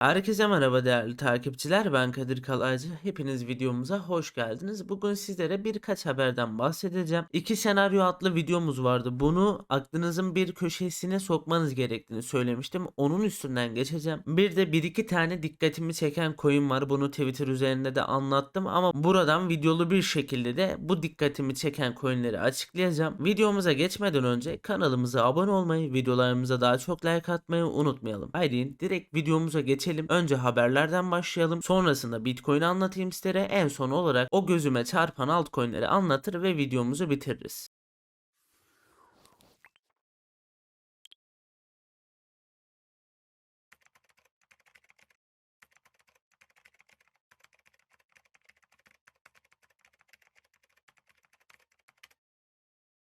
Herkese merhaba değerli takipçiler. Ben Kadir Kalaycı. Hepiniz videomuza hoş geldiniz. Bugün sizlere birkaç haberden bahsedeceğim. İki senaryo adlı videomuz vardı. Bunu aklınızın bir köşesine sokmanız gerektiğini söylemiştim. Onun üstünden geçeceğim. Bir de bir iki tane dikkatimi çeken coin var. Bunu Twitter üzerinde de anlattım ama buradan videolu bir şekilde de bu dikkatimi çeken coinleri açıklayacağım. Videomuza geçmeden önce kanalımıza abone olmayı, videolarımıza daha çok like atmayı unutmayalım. Haydi direkt videomuza geçelim. Önce haberlerden başlayalım. Sonrasında Bitcoin anlatayım sizlere. En son olarak o gözüme çarpan altcoin'leri anlatır ve videomuzu bitiririz.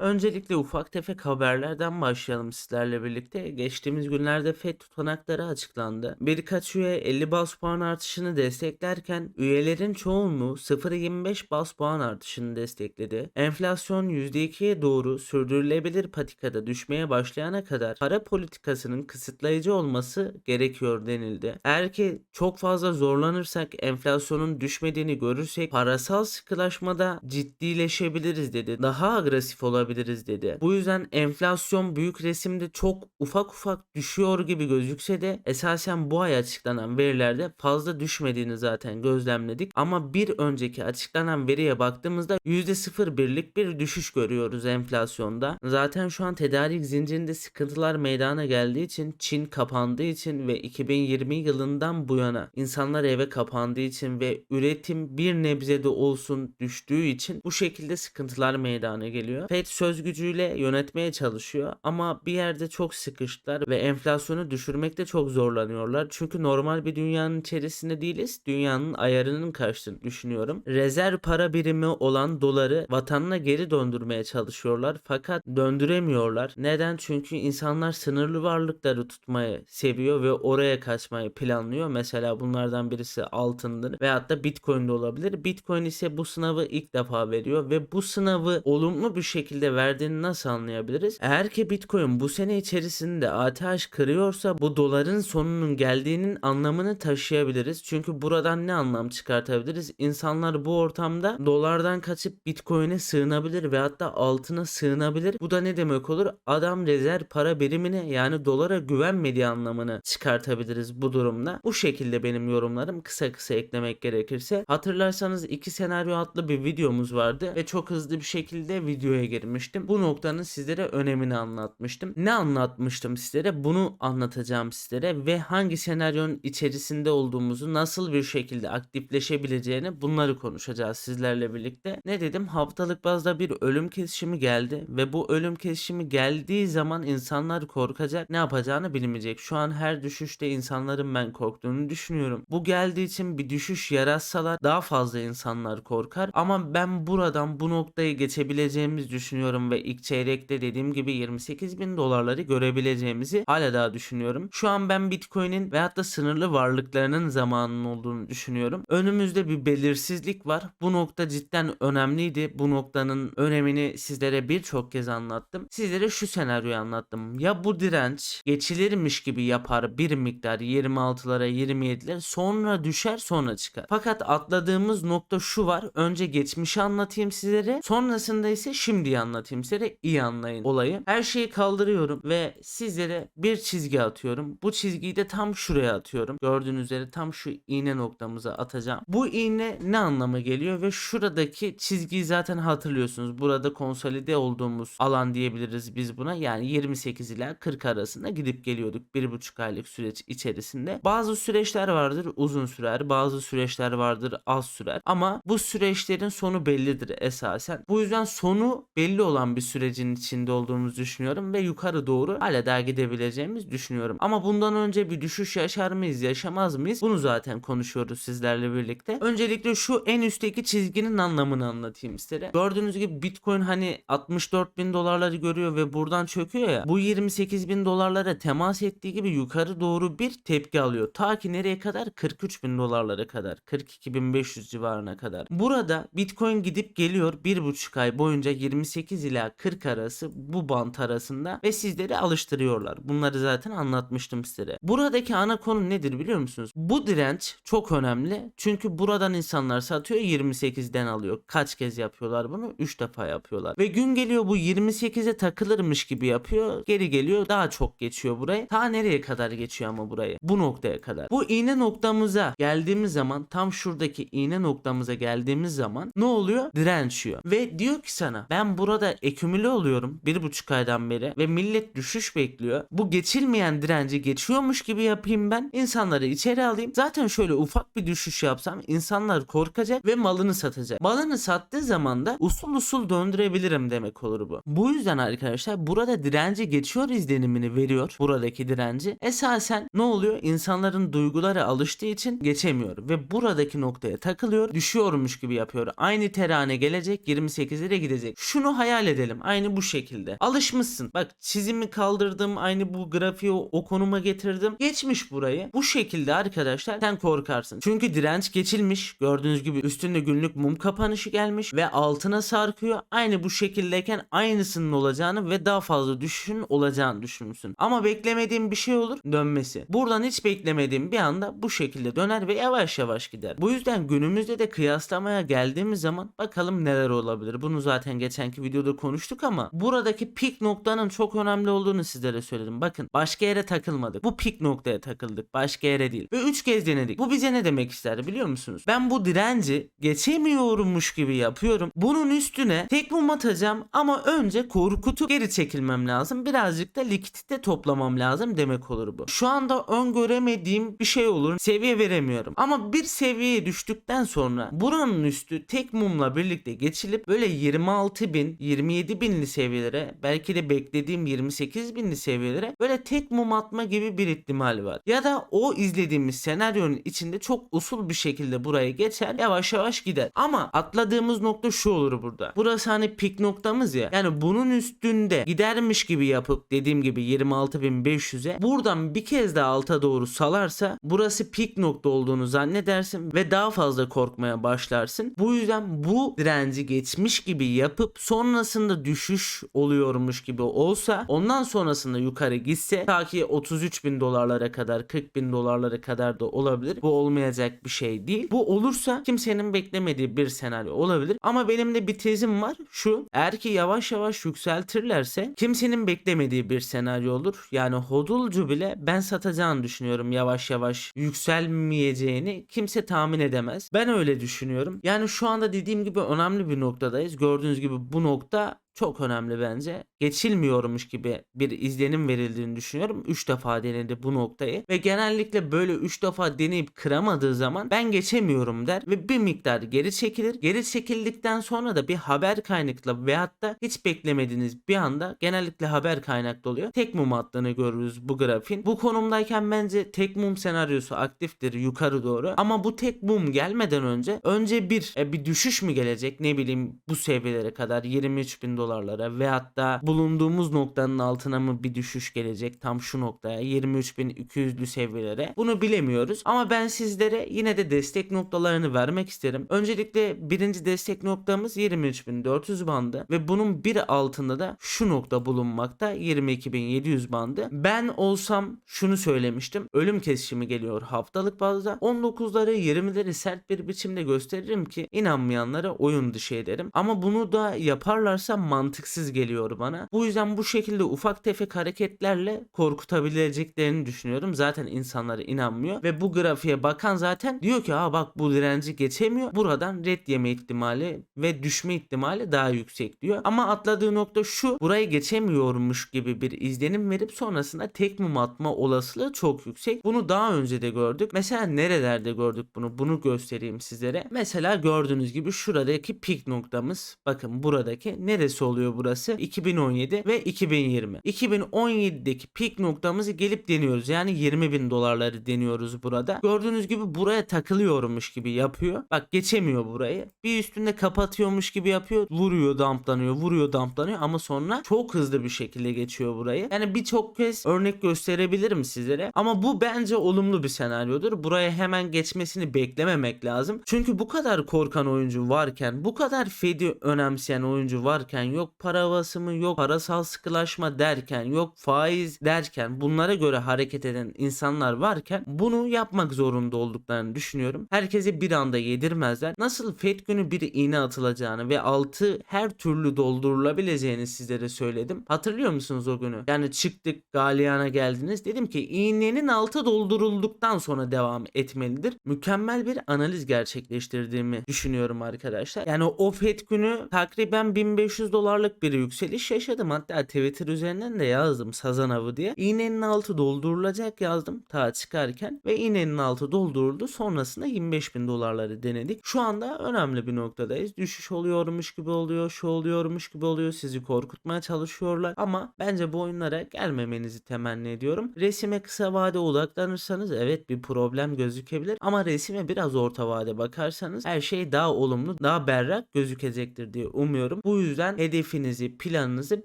Öncelikle ufak tefek haberlerden başlayalım sizlerle birlikte. Geçtiğimiz günlerde FED tutanakları açıklandı. Birkaç üye 50 bas puan artışını desteklerken üyelerin çoğunluğu 0.25 bas puan artışını destekledi. Enflasyon %2'ye doğru sürdürülebilir patikada düşmeye başlayana kadar para politikasının kısıtlayıcı olması gerekiyor denildi. Eğer ki çok fazla zorlanırsak enflasyonun düşmediğini görürsek parasal sıkılaşmada ciddileşebiliriz dedi. Daha agresif olabiliriz dedi. Bu yüzden enflasyon büyük resimde çok ufak ufak düşüyor gibi gözükse de esasen bu ay açıklanan verilerde fazla düşmediğini zaten gözlemledik. Ama bir önceki açıklanan veriye baktığımızda %0,1'lik bir düşüş görüyoruz enflasyonda. Zaten şu an tedarik zincirinde sıkıntılar meydana geldiği için Çin kapandığı için ve 2020 yılından bu yana insanlar eve kapandığı için ve üretim bir nebze de olsun düştüğü için bu şekilde sıkıntılar meydana geliyor. FED söz gücüyle yönetmeye çalışıyor ama bir yerde çok sıkıştılar ve enflasyonu düşürmekte çok zorlanıyorlar. Çünkü normal bir dünyanın içerisinde değiliz. Dünyanın ayarının kaçtığını düşünüyorum. Rezerv para birimi olan doları vatanına geri döndürmeye çalışıyorlar fakat döndüremiyorlar. Neden? Çünkü insanlar sınırlı varlıkları tutmayı seviyor ve oraya kaçmayı planlıyor. Mesela bunlardan birisi altındır veyahut da Bitcoin de olabilir. Bitcoin ise bu sınavı ilk defa veriyor ve bu sınavı olumlu bir şekilde verdiğini nasıl anlayabiliriz? Eğer ki Bitcoin bu sene içerisinde ATH kırıyorsa bu doların sonunun geldiğinin anlamını taşıyabiliriz. Çünkü buradan ne anlam çıkartabiliriz? İnsanlar bu ortamda dolardan kaçıp Bitcoin'e sığınabilir ve hatta altına sığınabilir. Bu da ne demek olur? Adam rezerv para birimine yani dolara güvenmediği anlamını çıkartabiliriz bu durumda. Bu şekilde benim yorumlarım kısa kısa eklemek gerekirse. Hatırlarsanız iki senaryo adlı bir videomuz vardı ve çok hızlı bir şekilde videoya girmiştim. Bu noktanın sizlere önemini anlatmıştım. Ne anlatmıştım sizlere? Bunu anlatacağım sizlere ve hangi senaryonun içerisinde olduğumuzu nasıl bir şekilde aktifleşebileceğini bunları konuşacağız sizlerle birlikte. Ne dedim? Haftalık bazda bir ölüm kesişimi geldi ve bu ölüm kesişimi geldiği zaman insanlar korkacak, ne yapacağını bilmeyecek. Şu an her düşüşte insanların ben korktuğunu düşünüyorum. Bu geldiği için bir düşüş yaratsalar daha fazla insanlar korkar ama ben buradan bu noktayı geçebileceğimizi düşünüyorum ve ilk çeyrekte dediğim gibi 28 bin dolarları görebileceğimizi hala daha düşünüyorum. Şu an ben Bitcoin'in veyahut da sınırlı varlıklarının zamanının olduğunu düşünüyorum. Önümüzde bir belirsizlik var. Bu nokta cidden önemliydi. Bu noktanın önemini sizlere birçok kez anlattım. Sizlere şu senaryoyu anlattım. Ya bu direnç geçilirmiş gibi yapar bir miktar 26'lara 27'lere sonra düşer sonra çıkar. Fakat atladığımız nokta şu var. Önce geçmişi anlatayım sizlere. Sonrasında ise şimdiyi anlatayım sizlere. iyi anlayın olayı. Her şeyi kaldırıyorum ve sizlere bir çizgi atıyorum. Bu çizgiyi de tam şuraya atıyorum. Gördüğünüz üzere tam şu iğne noktamıza atacağım. Bu iğne ne anlama geliyor ve şuradaki çizgiyi zaten hatırlıyorsunuz. Burada konsolide olduğumuz alan diyebiliriz biz buna. Yani 28 ila 40 arasında gidip geliyorduk bir buçuk aylık süreç içerisinde. Bazı süreçler vardır uzun sürer. Bazı süreçler vardır az sürer. Ama bu süreçlerin sonu bellidir esasen. Bu yüzden sonu belli olan bir sürecin içinde olduğumuzu düşünüyorum ve yukarı doğru hala daha gidebileceğimizi düşünüyorum. Ama bundan önce bir düşüş yaşar mıyız, yaşamaz mıyız? Bunu zaten konuşuyoruz sizlerle birlikte. Öncelikle şu en üstteki çizginin anlamını anlatayım sizlere. Gördüğünüz gibi Bitcoin hani 64 bin dolarları görüyor ve buradan çöküyor ya. Bu 28 bin dolarlara temas ettiği gibi yukarı doğru bir tepki alıyor. Ta ki nereye kadar? 43 bin dolarlara kadar. 42.500 civarına kadar. Burada Bitcoin gidip geliyor bir buçuk ay boyunca 28 28 ila 40 arası bu bant arasında ve sizleri alıştırıyorlar. Bunları zaten anlatmıştım size. Buradaki ana konu nedir biliyor musunuz? Bu direnç çok önemli. Çünkü buradan insanlar satıyor 28'den alıyor. Kaç kez yapıyorlar bunu? 3 defa yapıyorlar. Ve gün geliyor bu 28'e takılırmış gibi yapıyor. Geri geliyor daha çok geçiyor burayı. Ta nereye kadar geçiyor ama burayı? Bu noktaya kadar. Bu iğne noktamıza geldiğimiz zaman tam şuradaki iğne noktamıza geldiğimiz zaman ne oluyor? Dirençiyor. Ve diyor ki sana ben burada ekümüle oluyorum bir buçuk aydan beri ve millet düşüş bekliyor. Bu geçilmeyen direnci geçiyormuş gibi yapayım ben. İnsanları içeri alayım. Zaten şöyle ufak bir düşüş yapsam insanlar korkacak ve malını satacak. Malını sattığı zaman da usul usul döndürebilirim demek olur bu. Bu yüzden arkadaşlar burada direnci geçiyor izlenimini veriyor. Buradaki direnci. Esasen ne oluyor? İnsanların duyguları alıştığı için geçemiyor ve buradaki noktaya takılıyor. Düşüyormuş gibi yapıyor. Aynı terane gelecek 28'lere gidecek. Şunu hayal edelim. Aynı bu şekilde. Alışmışsın. Bak çizimi kaldırdım. Aynı bu grafiği o, konuma getirdim. Geçmiş burayı. Bu şekilde arkadaşlar sen korkarsın. Çünkü direnç geçilmiş. Gördüğünüz gibi üstünde günlük mum kapanışı gelmiş ve altına sarkıyor. Aynı bu şekildeyken aynısının olacağını ve daha fazla düşüşün olacağını düşünürsün. Ama beklemediğim bir şey olur dönmesi. Buradan hiç beklemediğim bir anda bu şekilde döner ve yavaş yavaş gider. Bu yüzden günümüzde de kıyaslamaya geldiğimiz zaman bakalım neler olabilir. Bunu zaten geçenki videoda konuştuk ama buradaki pik noktanın çok önemli olduğunu sizlere söyledim. Bakın başka yere takılmadık. Bu pik noktaya takıldık. Başka yere değil. Ve 3 kez denedik. Bu bize ne demek ister biliyor musunuz? Ben bu direnci geçemiyorummuş gibi yapıyorum. Bunun üstüne tek mum atacağım ama önce korkutup geri çekilmem lazım. Birazcık da likidite toplamam lazım demek olur bu. Şu anda öngöremediğim bir şey olur. Seviye veremiyorum. Ama bir seviyeye düştükten sonra buranın üstü tek mumla birlikte geçilip böyle 26 bin, 27 binli seviyelere belki de beklediğim 28 binli seviyelere böyle tek mum atma gibi bir ihtimal var. Ya da o izlediğimiz senaryonun içinde çok usul bir şekilde buraya geçer yavaş yavaş gider. Ama atladığımız nokta şu olur burada. Burası hani pik noktamız ya. Yani bunun üstünde gidermiş gibi yapıp dediğim gibi 26.500'e buradan bir kez daha alta doğru salarsa burası pik nokta olduğunu zannedersin ve daha fazla korkmaya başlarsın. Bu yüzden bu direnci geçmiş gibi yapıp sonrasında düşüş oluyormuş gibi olsa ondan sonrasında yukarı gitse ta ki 33 bin dolarlara kadar 40 bin dolarlara kadar da olabilir. Bu olmayacak bir şey değil. Bu olursa kimsenin beklemediği bir senaryo olabilir. Ama benim de bir tezim var. Şu eğer ki yavaş yavaş yükseltirlerse kimsenin beklemediği bir senaryo olur. Yani hodulcu bile ben satacağını düşünüyorum yavaş yavaş yükselmeyeceğini kimse tahmin edemez. Ben öyle düşünüyorum. Yani şu anda dediğim gibi önemli bir noktadayız. Gördüğünüz gibi bu nokta Будто çok önemli bence. Geçilmiyormuş gibi bir izlenim verildiğini düşünüyorum. 3 defa denedi bu noktayı ve genellikle böyle 3 defa deneyip kıramadığı zaman ben geçemiyorum der ve bir miktar geri çekilir. Geri çekildikten sonra da bir haber kaynaklı veyahut da hiç beklemediğiniz bir anda genellikle haber kaynaklı oluyor. Tek mum attığını görürüz bu grafiğin. Bu konumdayken bence tek mum senaryosu aktiftir yukarı doğru. Ama bu tek mum gelmeden önce önce bir e, bir düşüş mü gelecek ne bileyim bu seviyelere kadar 23 bin dolarlara veyahut da bulunduğumuz noktanın altına mı bir düşüş gelecek tam şu noktaya 23.200'lü seviyelere bunu bilemiyoruz ama ben sizlere yine de destek noktalarını vermek isterim. Öncelikle birinci destek noktamız 23.400 bandı ve bunun bir altında da şu nokta bulunmakta 22.700 bandı. Ben olsam şunu söylemiştim ölüm kesişimi geliyor haftalık bazda 19'ları 20'leri sert bir biçimde gösteririm ki inanmayanlara oyun dışı ederim ama bunu da yaparlarsa mantıksız geliyor bana. Bu yüzden bu şekilde ufak tefek hareketlerle korkutabileceklerini düşünüyorum. Zaten insanlara inanmıyor ve bu grafiğe bakan zaten diyor ki ha bak bu direnci geçemiyor. Buradan red yeme ihtimali ve düşme ihtimali daha yüksek diyor. Ama atladığı nokta şu. Burayı geçemiyormuş gibi bir izlenim verip sonrasında tek mum atma olasılığı çok yüksek. Bunu daha önce de gördük. Mesela nerelerde gördük bunu? Bunu göstereyim sizlere. Mesela gördüğünüz gibi şuradaki pik noktamız. Bakın buradaki neresi oluyor burası? 2017 ve 2020. 2017'deki pik noktamızı gelip deniyoruz. Yani 20 bin dolarları deniyoruz burada. Gördüğünüz gibi buraya takılıyormuş gibi yapıyor. Bak geçemiyor burayı. Bir üstünde kapatıyormuş gibi yapıyor. Vuruyor damplanıyor. Vuruyor damplanıyor ama sonra çok hızlı bir şekilde geçiyor burayı. Yani birçok kez örnek gösterebilirim sizlere. Ama bu bence olumlu bir senaryodur. Buraya hemen geçmesini beklememek lazım. Çünkü bu kadar korkan oyuncu varken, bu kadar Fed'i önemseyen oyuncu varken yok para basımı yok parasal sıkılaşma derken yok faiz derken bunlara göre hareket eden insanlar varken bunu yapmak zorunda olduklarını düşünüyorum. Herkese bir anda yedirmezler. Nasıl FED günü bir iğne atılacağını ve altı her türlü doldurulabileceğini sizlere söyledim. Hatırlıyor musunuz o günü? Yani çıktık Galyan'a geldiniz. Dedim ki iğnenin altı doldurulduktan sonra devam etmelidir. Mükemmel bir analiz gerçekleştirdiğimi düşünüyorum arkadaşlar. Yani o FED günü takriben 1500 dolarlık bir yükseliş yaşadım. Hatta Twitter üzerinden de yazdım sazan avı diye. İğnenin altı doldurulacak yazdım ta çıkarken ve iğnenin altı dolduruldu. Sonrasında 25 bin dolarları denedik. Şu anda önemli bir noktadayız. Düşüş oluyormuş gibi oluyor, şu oluyormuş gibi oluyor. Sizi korkutmaya çalışıyorlar ama bence bu oyunlara gelmemenizi temenni ediyorum. Resime kısa vade odaklanırsanız evet bir problem gözükebilir ama resime biraz orta vade bakarsanız her şey daha olumlu, daha berrak gözükecektir diye umuyorum. Bu yüzden hedefinizi, planınızı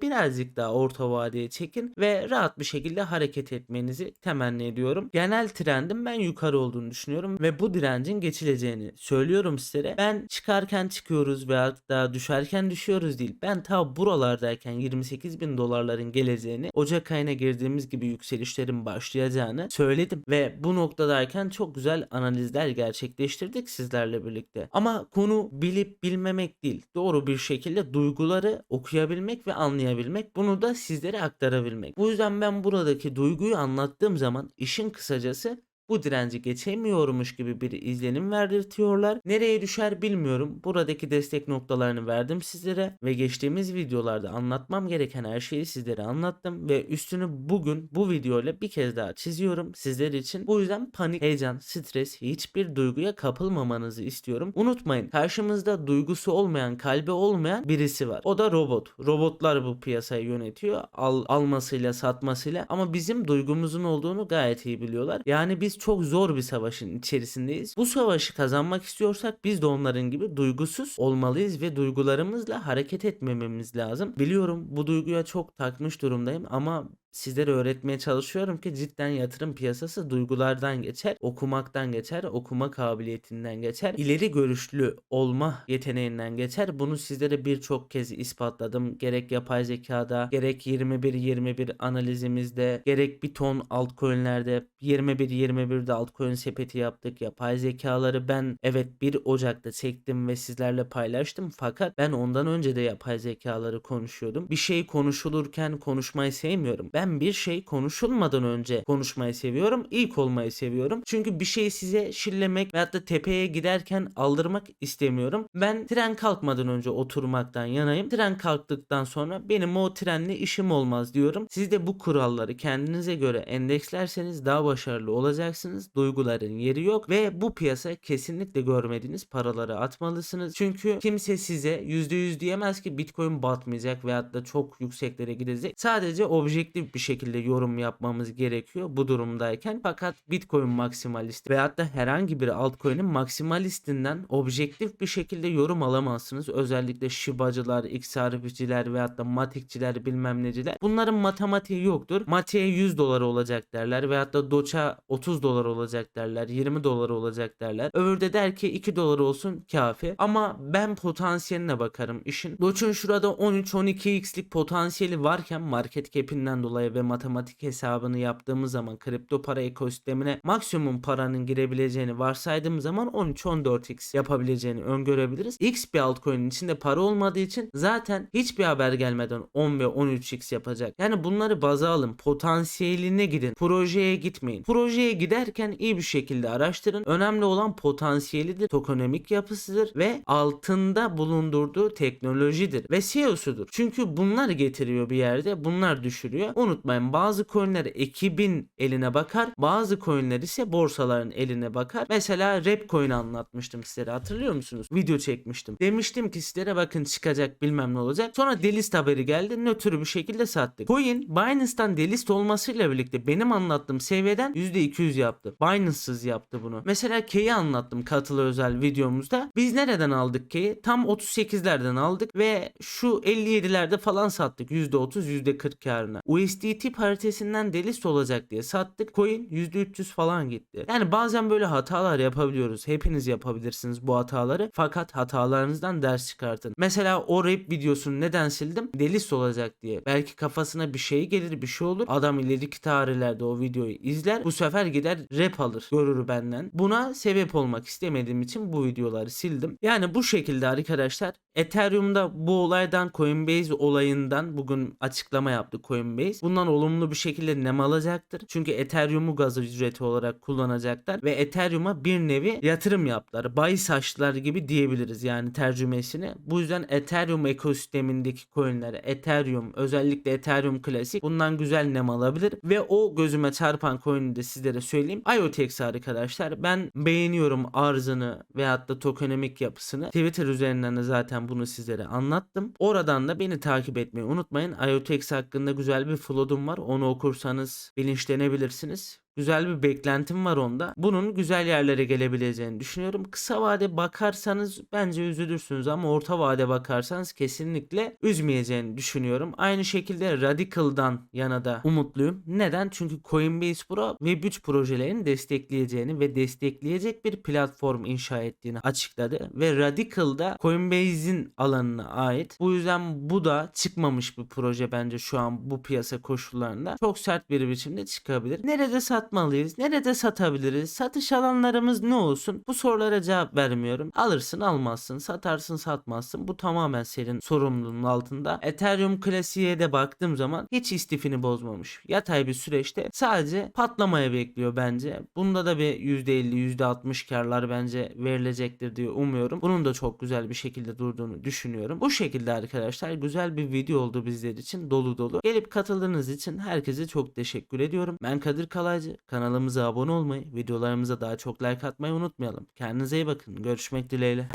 birazcık daha orta vadeye çekin ve rahat bir şekilde hareket etmenizi temenni ediyorum. Genel trendim ben yukarı olduğunu düşünüyorum ve bu direncin geçileceğini söylüyorum sizlere. Ben çıkarken çıkıyoruz veya da düşerken düşüyoruz değil. Ben ta buralardayken 28 bin dolarların geleceğini, Ocak ayına girdiğimiz gibi yükselişlerin başlayacağını söyledim ve bu noktadayken çok güzel analizler gerçekleştirdik sizlerle birlikte. Ama konu bilip bilmemek değil. Doğru bir şekilde duyguları okuyabilmek ve anlayabilmek. Bunu da sizlere aktarabilmek. Bu yüzden ben buradaki duyguyu anlattığım zaman işin kısacası bu direnci geçemiyormuş gibi bir izlenim verdirtiyorlar. Nereye düşer bilmiyorum. Buradaki destek noktalarını verdim sizlere ve geçtiğimiz videolarda anlatmam gereken her şeyi sizlere anlattım ve üstünü bugün bu videoyla bir kez daha çiziyorum sizler için. Bu yüzden panik, heyecan, stres hiçbir duyguya kapılmamanızı istiyorum. Unutmayın karşımızda duygusu olmayan, kalbi olmayan birisi var. O da robot. Robotlar bu piyasayı yönetiyor. Al, almasıyla, satmasıyla ama bizim duygumuzun olduğunu gayet iyi biliyorlar. Yani biz çok zor bir savaşın içerisindeyiz. Bu savaşı kazanmak istiyorsak biz de onların gibi duygusuz olmalıyız ve duygularımızla hareket etmememiz lazım. Biliyorum bu duyguya çok takmış durumdayım ama sizlere öğretmeye çalışıyorum ki cidden yatırım piyasası duygulardan geçer, okumaktan geçer, okuma kabiliyetinden geçer, ileri görüşlü olma yeteneğinden geçer. Bunu sizlere birçok kez ispatladım. Gerek yapay zekada, gerek 21-21 analizimizde, gerek bir ton altcoin'lerde 21-21'de altcoin sepeti yaptık. Yapay zekaları ben evet 1 Ocak'ta çektim ve sizlerle paylaştım. Fakat ben ondan önce de yapay zekaları konuşuyordum. Bir şey konuşulurken konuşmayı sevmiyorum. Ben bir şey konuşulmadan önce konuşmayı seviyorum. İlk olmayı seviyorum. Çünkü bir şeyi size şillemek veyahut da tepeye giderken aldırmak istemiyorum. Ben tren kalkmadan önce oturmaktan yanayım. Tren kalktıktan sonra benim o trenle işim olmaz diyorum. Siz de bu kuralları kendinize göre endekslerseniz daha başarılı olacaksınız. Duyguların yeri yok ve bu piyasa kesinlikle görmediğiniz paraları atmalısınız. Çünkü kimse size %100 diyemez ki Bitcoin batmayacak veyahut da çok yükseklere gidecek. Sadece objektif bir şekilde yorum yapmamız gerekiyor bu durumdayken. Fakat Bitcoin maksimalist veyahut da herhangi bir altcoin'in maksimalistinden objektif bir şekilde yorum alamazsınız. Özellikle Shiba'cılar, XRP'ciler veyahut da Matik'ciler bilmem neciler. Bunların matematiği yoktur. Mati'ye 100 dolar olacak derler veyahut da Doç'a 30 dolar olacak derler. 20 dolar olacak derler. Öbürü de der ki 2 dolar olsun kafi. Ama ben potansiyeline bakarım işin. Doç'un şurada 13-12x'lik potansiyeli varken market cap'inden dolayı ve matematik hesabını yaptığımız zaman kripto para ekosistemine maksimum paranın girebileceğini varsaydığım zaman 13-14x yapabileceğini öngörebiliriz. X bir altcoin'in içinde para olmadığı için zaten hiçbir haber gelmeden 10 ve 13x yapacak. Yani bunları baza alın. Potansiyeline gidin. Projeye gitmeyin. Projeye giderken iyi bir şekilde araştırın. Önemli olan potansiyelidir, tokenomik yapısıdır ve altında bulundurduğu teknolojidir ve CEO'sudur. Çünkü bunlar getiriyor bir yerde, bunlar düşürüyor. Unutmayın bazı coinler ekibin eline bakar, bazı coinler ise borsaların eline bakar. Mesela Rap coin anlatmıştım sizlere hatırlıyor musunuz? Video çekmiştim. Demiştim ki sizlere bakın çıkacak bilmem ne olacak. Sonra delist haberi geldi. Nötr bir şekilde sattık. Coin Binance'dan delist olmasıyla birlikte benim anlattığım seviyeden %200 yaptı. Binance'sız yaptı bunu. Mesela K'yi anlattım katılı özel videomuzda. Biz nereden aldık K'yi? Tam 38'lerden aldık ve şu 57'lerde falan sattık. %30 %40 karına. USD USDT paritesinden delist olacak diye sattık. Coin %300 falan gitti. Yani bazen böyle hatalar yapabiliyoruz. Hepiniz yapabilirsiniz bu hataları. Fakat hatalarınızdan ders çıkartın. Mesela o rap videosunu neden sildim? Delist olacak diye. Belki kafasına bir şey gelir bir şey olur. Adam ileriki tarihlerde o videoyu izler. Bu sefer gider rap alır. Görür benden. Buna sebep olmak istemediğim için bu videoları sildim. Yani bu şekilde arkadaşlar Ethereum'da bu olaydan Coinbase olayından bugün açıklama yaptı Coinbase. Bundan olumlu bir şekilde nem alacaktır. Çünkü Ethereum'u gaz ücreti olarak kullanacaklar ve Ethereum'a bir nevi yatırım yaptılar. Bahis açtılar gibi diyebiliriz yani tercümesini. Bu yüzden Ethereum ekosistemindeki coinlere Ethereum özellikle Ethereum Classic bundan güzel nem alabilir ve o gözüme çarpan coin'i de sizlere söyleyeyim. IoTeX arkadaşlar ben beğeniyorum arzını veyahut da tokenomik yapısını. Twitter üzerinden de zaten bunu sizlere anlattım. Oradan da beni takip etmeyi unutmayın. IoTeX hakkında güzel bir flodum var. Onu okursanız bilinçlenebilirsiniz. Güzel bir beklentim var onda. Bunun güzel yerlere gelebileceğini düşünüyorum. Kısa vade bakarsanız bence üzülürsünüz ama orta vade bakarsanız kesinlikle üzmeyeceğini düşünüyorum. Aynı şekilde Radical'dan yana da umutluyum. Neden? Çünkü Coinbase Pro Web3 projelerini destekleyeceğini ve destekleyecek bir platform inşa ettiğini açıkladı. Ve Radical'da Coinbase'in alanına ait. Bu yüzden bu da çıkmamış bir proje bence şu an bu piyasa koşullarında. Çok sert bir biçimde çıkabilir. Nerede satmalıyız? Nerede satabiliriz? Satış alanlarımız ne olsun? Bu sorulara cevap vermiyorum. Alırsın almazsın. Satarsın satmazsın. Bu tamamen senin sorumluluğun altında. Ethereum klasiğe de baktığım zaman hiç istifini bozmamış. Yatay bir süreçte sadece patlamaya bekliyor bence. Bunda da bir %50 %60 karlar bence verilecektir diye umuyorum. Bunun da çok güzel bir şekilde durduğunu düşünüyorum. Bu şekilde arkadaşlar güzel bir video oldu bizler için dolu dolu. Gelip katıldığınız için herkese çok teşekkür ediyorum. Ben Kadir Kalaycı. Kanalımıza abone olmayı, videolarımıza daha çok like atmayı unutmayalım. Kendinize iyi bakın. Görüşmek dileğiyle.